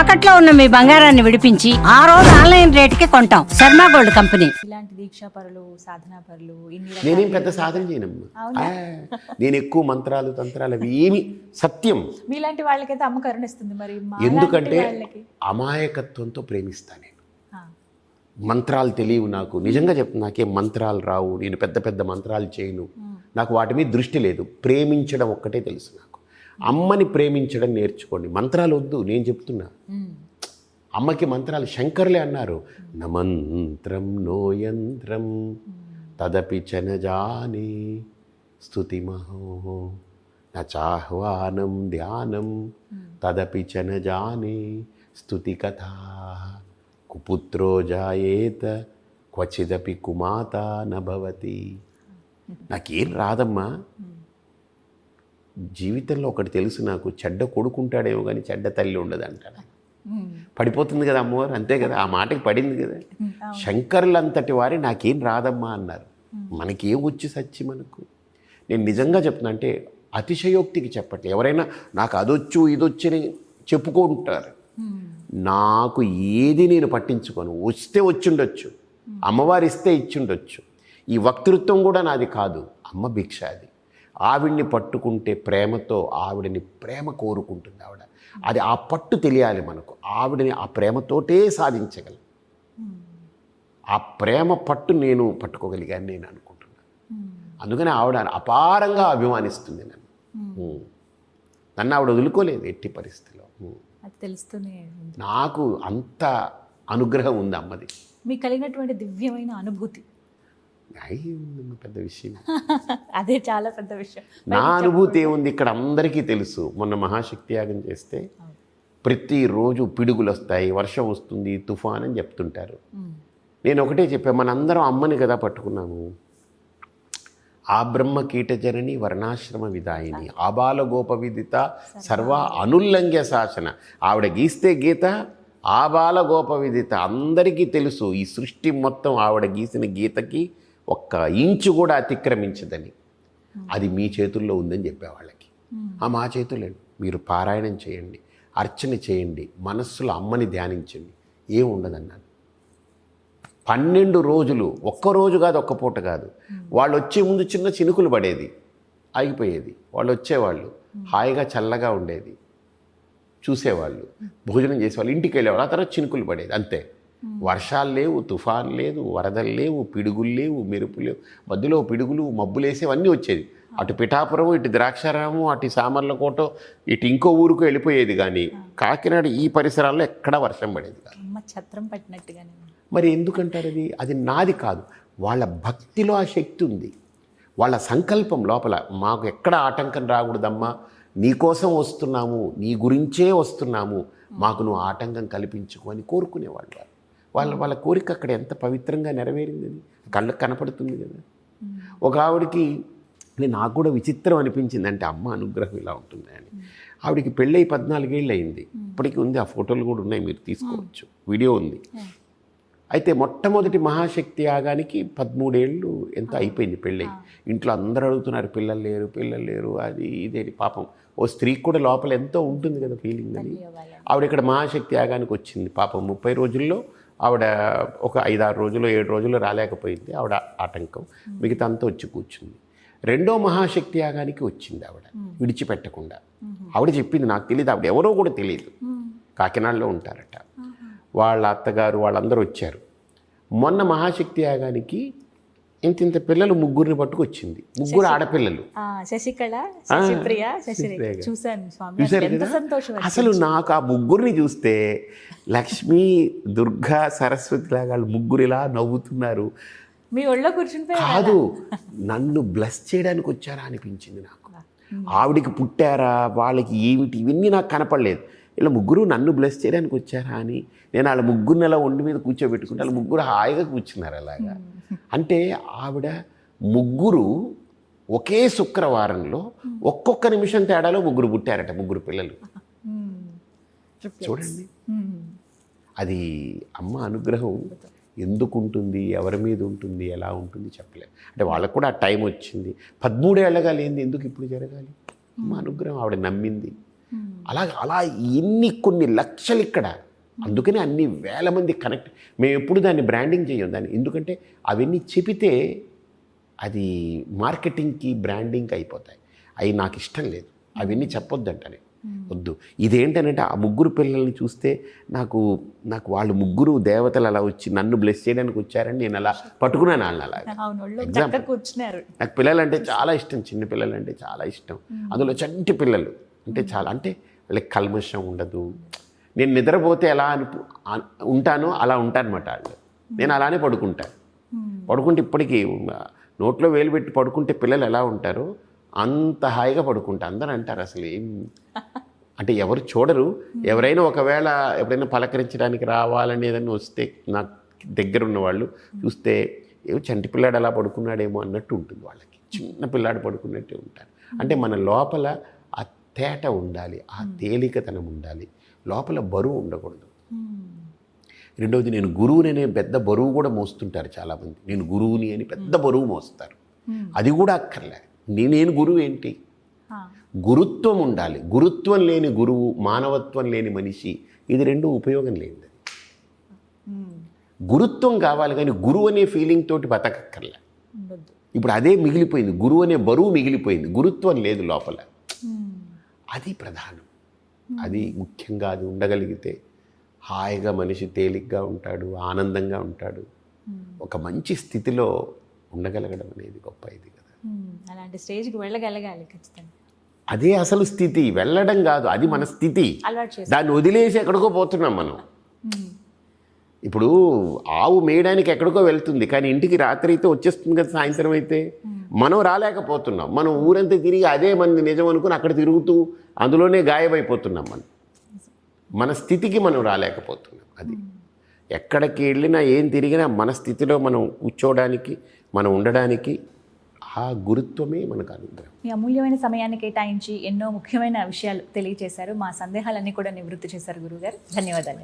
తాకట్లో ఉన్న మీ బంగారాన్ని విడిపించి ఆ రోజు ఆన్లైన్ రేటుకి కొంటాం. Sharma gold company. ఇలాంటి దీక్షా పరులు సాధనా పరులు ఇన్ని నేనేం పెద్ద సాధన చేయనమ్మా. నేను ఎక్కువ మంత్రాలు తంత్రాలు అవి ఏమి సత్యం. మీలాంటి వాళ్ళకైతే అమ్మ కరుణిస్తుంది మరి. ఎందుకంటే అమాయకత్వంతో ప్రేమిస్తా నేను. మంత్రాలు తెలియవు నాకు. నిజంగా చెప్తున్నా నాకేం మంత్రాలు రావు. నేను పెద్ద పెద్ద మంత్రాలు చేయను. నాకు వాటి మీద దృష్టి లేదు. ప్రేమించడం ఒక్కటే తెలుసు నాకు. అమ్మని ప్రేమించడం నేర్చుకోండి. మంత్రాలు వద్దు నేను చెప్తున్నా. అమ్మకి మంత్రాలు శంకర్లే అన్నారు. నమంత్రం నోయంత్రం తదపి చన జానే. స్తుతిమహో నాహ్వానం ధ్యానం. తదపి చన జానే. స్తుతి కథా. కుపుత్రో జాయేత. క్వచిదపి కుమాత నభవతి నాకేం రాదమ్మా. జీవితంలో ఒకటి తెలుసు నాకు చెడ్డ కొడుకుంటాడేమో కానీ చెడ్డ తల్లి ఉండదు అంటాడు పడిపోతుంది కదా అమ్మవారు అంతే కదా ఆ మాటకి పడింది కదా. శంకరులంతటి వారి నాకేం రాదమ్మా అన్నారు. మనకేం వచ్చి సచ్చి మనకు? నేను నిజంగా చెప్తున్నా అంటే అతిశయోక్తికి చెప్పట్లేదు ఎవరైనా నాకు అదొచ్చు ఇదొచ్చు అని చెప్పుకుంటారు నాకు ఏది నేను పట్టించుకోను. వస్తే వచ్చిండొచ్చు. అమ్మవారు ఇస్తే ఇచ్చిండొచ్చు. ఈ వక్తృత్వం కూడా నాది కాదు. అమ్మ భిక్ష అది. ఆవిడ్ని పట్టుకుంటే ప్రేమతో ఆవిడని ప్రేమ కోరుకుంటుంది ఆవిడ. అది ఆ పట్టు తెలియాలి మనకు. ఆవిడని ఆ ప్రేమతోటే సాధించగలం. ఆ ప్రేమ పట్టు నేను పట్టుకోగలిగాను నేను అనుకుంటున్నాను. అందుకని ఆవిడ అపారంగా అభిమానిస్తుంది నన్ను. ఉమ్. ఉమ్. నన్ను ఆవిడ వదులుకోలేదు ఎట్టి పరిస్థితిలో. అది తెలుస్తూనే నాకు అంత అనుగ్రహం ఉంది అమ్మది. మీకు కలిగినటువంటి దివ్యమైన అనుభూతి. పెద్ద విషయం? అదే చాలా పెద్ద విషయం. నా అనుభూతి ఏముంది? ఇక్కడ అందరికీ తెలుసు. మొన్న మహాశక్తి యాగం చేస్తే ప్రతిరోజు పిడుగులు వస్తాయి వర్షం వస్తుంది తుఫాన్ అని చెప్తుంటారు. నేను ఒకటే చెప్పా మనందరం అమ్మని కదా పట్టుకున్నాము. ఆ బ్రహ్మ కీటజనని వర్ణాశ్రమ విదాయిని ఆబాల గోప విదిత సర్వ అనుల్లంఘ్య శాసన. ఆవిడ గీస్తే గీత ఆబాల గోప విదిత. అందరికీ తెలుసు ఈ సృష్టి మొత్తం ఆవిడ గీసిన గీతకి ఒక్క ఇంచు కూడా అతిక్రమించదని. అది మీ చేతుల్లో ఉందని చెప్పేవాళ్ళకి. వాళ్ళకి ఆ మా చేతుల్లో మీరు పారాయణం చేయండి అర్చన చేయండి మనస్సులో అమ్మని ధ్యానించండి. ఏం ఉండదన్నాను. పన్నెండు రోజులు ఒక్క రోజు కాదు ఒక్క పూట కాదు. వాళ్ళు వచ్చే ముందు చిన్న చినుకులు పడేది ఆగిపోయేది. వాళ్ళు వచ్చేవాళ్ళు హాయిగా చల్లగా ఉండేది. చూసేవాళ్ళు భోజనం చేసేవాళ్ళు ఇంటికి వెళ్ళేవాళ్ళు ఆ తర్వాత చినుకులు పడేది అంతే. వర్షాలు లేవు తుఫాన్ లేదు వరదలు లేవు పిడుగులు లేవు మెరుపు లేవు. మధ్యలో పిడుగులు మబ్బులు వేసేవన్నీ వచ్చేది. అటు పిఠాపురం ఇటు ద్రాక్షారామం అటు సామర్లకోట ఇటు ఇంకో ఊరుకు వెళ్ళిపోయేది కానీ కాకినాడ ఈ పరిసరాల్లో ఎక్కడా వర్షం పడేది కాదు. ఛత్రం పట్టినట్టుగానే. మరి ఎందుకంటారు అది? అది నాది కాదు. వాళ్ళ భక్తిలో ఆ శక్తి ఉంది. వాళ్ళ సంకల్పం లోపల మాకు ఎక్కడ ఆటంకం రాకూడదమ్మా. నీకోసం వస్తున్నాము నీ గురించే వస్తున్నాము. మాకు నువ్వు ఆటంకం కల్పించుకో అని కోరుకునేవాళ్ళు వాళ్ళు వాళ్ళ కోరిక అక్కడ ఎంత పవిత్రంగా నెరవేరింది అది కళ్ళకు కనపడుతుంది కదా. ఒక ఆవిడకి నాకు కూడా విచిత్రం అనిపించింది. అంటే అమ్మ అనుగ్రహం ఇలా ఉంటుంది అని. ఆవిడకి పెళ్ళై పద్నాలుగేళ్ళు అయింది. ఇప్పటికీ ఉంది. ఆ ఫోటోలు కూడా ఉన్నాయి. మీరు తీసుకోవచ్చు. వీడియో ఉంది. అయితే మొట్టమొదటి మహాశక్తి యాగానికి పదమూడేళ్ళు ఎంత అయిపోయింది పెళ్ళి ఇంట్లో అందరూ అడుగుతున్నారు పిల్లలు లేరు పిల్లలు లేరు అది ఇదేని పాపం. ఓ స్త్రీకి కూడా లోపల ఎంతో ఉంటుంది కదా ఫీలింగ్ అని. ఆవిడ ఇక్కడ మహాశక్తి యాగానికి వచ్చింది. పాపం ముప్పై రోజుల్లో ఆవిడ ఒక ఐదారు రోజులు ఏడు రోజులు రాలేకపోయింది. ఆవిడ ఆటంకం. మిగతా అంతా వచ్చి కూర్చుంది. రెండో మహాశక్తి యాగానికి వచ్చింది ఆవిడ. విడిచిపెట్టకుండా. ఆవిడ చెప్పింది నాకు తెలియదు ఆవిడ. ఎవరో కూడా తెలియదు కాకినాడలో ఉంటారట. వాళ్ళ అత్తగారు వాళ్ళందరూ వచ్చారు. మొన్న మహాశక్తి యాగానికి ఇంత ఇంత పిల్లలు ముగ్గురిని పట్టుకొచ్చింది. ముగ్గురు ఆడపిల్లలు. శశికళ శశిప్రియ శశిరేఖ. శశిరేఖ. చూశాను స్వామి. అసలు నాకు ఆ ముగ్గురిని చూస్తే లక్ష్మి దుర్గా సరస్వతి లాగా వాళ్ళు ముగ్గురు ఇలా నవ్వుతున్నారు. మీ ఒళ్ళో కూర్చుని కాదు నన్ను బ్లెస్ చేయడానికి వచ్చారా అనిపించింది నాకు. ఆవిడికి పుట్టారా వాళ్ళకి ఏమిటి ఇవన్నీ నాకు కనపడలేదు. ఇలా ముగ్గురు నన్ను బ్లెస్ చేయడానికి వచ్చారా అని నేను వాళ్ళ ముగ్గురిని అలా ఒండి మీద కూర్చోబెట్టుకుంటే వాళ్ళ ముగ్గురు హాయిగా కూర్చున్నారు అలాగా. అంటే ఆవిడ ముగ్గురు ఒకే శుక్రవారంలో ఒక్కొక్క నిమిషం తేడాలో ముగ్గురు పుట్టారట ముగ్గురు పిల్లలు. చూడండి. అది అమ్మ అనుగ్రహం ఎందుకు ఉంటుంది ఎవరి మీద ఉంటుంది ఎలా ఉంటుంది చెప్పలేము అంటే వాళ్ళకు కూడా ఆ టైం వచ్చింది. పదమూడేళ్ళగా లేనిది ఎందుకు ఇప్పుడు జరగాలి? అమ్మ అనుగ్రహం ఆవిడ నమ్మింది. అలా అలా ఎన్ని కొన్ని లక్షలు ఇక్కడ అందుకని అన్ని వేల మంది కనెక్ట్ మేము ఎప్పుడు దాన్ని బ్రాండింగ్ చేయం దాన్ని. ఎందుకంటే అవన్నీ చెబితే అది మార్కెటింగ్కి బ్రాండింగ్కి అయిపోతాయి. అవి నాకు ఇష్టం లేదు. అవన్నీ చెప్పొద్దంటనే. వద్దు. ఇదేంటనంటే ఆ ముగ్గురు పిల్లల్ని చూస్తే నాకు నాకు వాళ్ళు ముగ్గురు దేవతలు అలా వచ్చి నన్ను బ్లెస్ చేయడానికి వచ్చారని నేను అలా పట్టుకున్నాను వాళ్ళని అలా నాకు పిల్లలంటే చాలా ఇష్టం. చిన్న పిల్లలు అంటే చాలా ఇష్టం. అందులో చంటి పిల్లలు అంటే చాలా అంటే వాళ్ళకి కల్మషం ఉండదు. నేను నిద్రపోతే ఎలా అన్- ఉంటానో అలా ఉంటానమాట వాళ్ళు. నేను అలానే పడుకుంటాను పడుకుంటే ఇప్పటికీ నోట్లో వేలు పెట్టి పడుకుంటే పిల్లలు ఎలా ఉంటారో? అంత హాయిగా పడుకుంటా. అందరూ అంటారు అసలు ఏం? అంటే ఎవరు చూడరు. ఎవరైనా ఒకవేళ ఎప్పుడైనా పలకరించడానికి రావాలని ఏదైనా వస్తే నాకు దగ్గర ఉన్న వాళ్ళు చూస్తే ఏమో చంటి పిల్లాడు అలా పడుకున్నాడేమో అన్నట్టు ఉంటుంది వాళ్ళకి. చిన్న పిల్లాడు పడుకున్నట్టే ఉంటారు. అంటే మన లోపల ఆ తేట ఉండాలి ఆ తేలికతనం ఉండాలి. లోపల బరువు ఉండకూడదు. రెండవది నేను గురువుని అనే పెద్ద బరువు కూడా మోస్తుంటారు చాలామంది. నేను గురువుని అని పెద్ద బరువు మోస్తారు. అది కూడా అక్కర్లే. నే- నేను గురువు ఏంటి? గురుత్వం ఉండాలి. గురుత్వం లేని గురువు మానవత్వం లేని మనిషి ఇది రెండు ఉపయోగం లేనిది. గురుత్వం కావాలి కానీ గురువు అనే ఫీలింగ్ తోటి బతకక్కర్లే. ఇప్పుడు అదే మిగిలిపోయింది. గురువు అనే బరువు మిగిలిపోయింది. గురుత్వం లేదు లోపల. అది ప్రధానం. అది ముఖ్యంగా అది ఉండగలిగితే హాయిగా మనిషి తేలిగ్గా ఉంటాడు ఆనందంగా ఉంటాడు. ఒక మంచి స్థితిలో ఉండగలగడం అనేది గొప్ప ఇది కదా. అలాంటి స్టేజ్కి వెళ్ళగలగాలి ఖచ్చితంగా. అదే అసలు స్థితి. వెళ్ళడం కాదు అది మన స్థితి. దాన్ని వదిలేసి ఎక్కడికో పోతున్నాం మనం. ఇప్పుడు ఆవు మేయడానికి ఎక్కడికో వెళ్తుంది కానీ ఇంటికి రాత్రి అయితే వచ్చేస్తుంది కదా సాయంత్రం అయితే. మనం రాలేకపోతున్నాం. మనం ఊరంతా తిరిగి అదే మంది నిజం అనుకుని అక్కడ తిరుగుతూ అందులోనే గాయమైపోతున్నాం మనం. మన స్థితికి మనం రాలేకపోతున్నాం అది. ఎక్కడికి వెళ్ళినా ఏం తిరిగినా మన స్థితిలో మనం కూర్చోవడానికి మనం ఉండడానికి ఆ గురుత్వమే మనకు అనుగ్రహం. మీ అమూల్యమైన సమయాన్ని కేటాయించి ఎన్నో ముఖ్యమైన విషయాలు తెలియజేశారు. మా సందేహాలన్నీ కూడా నివృత్తి చేశారు గురుగారు ధన్యవాదాలు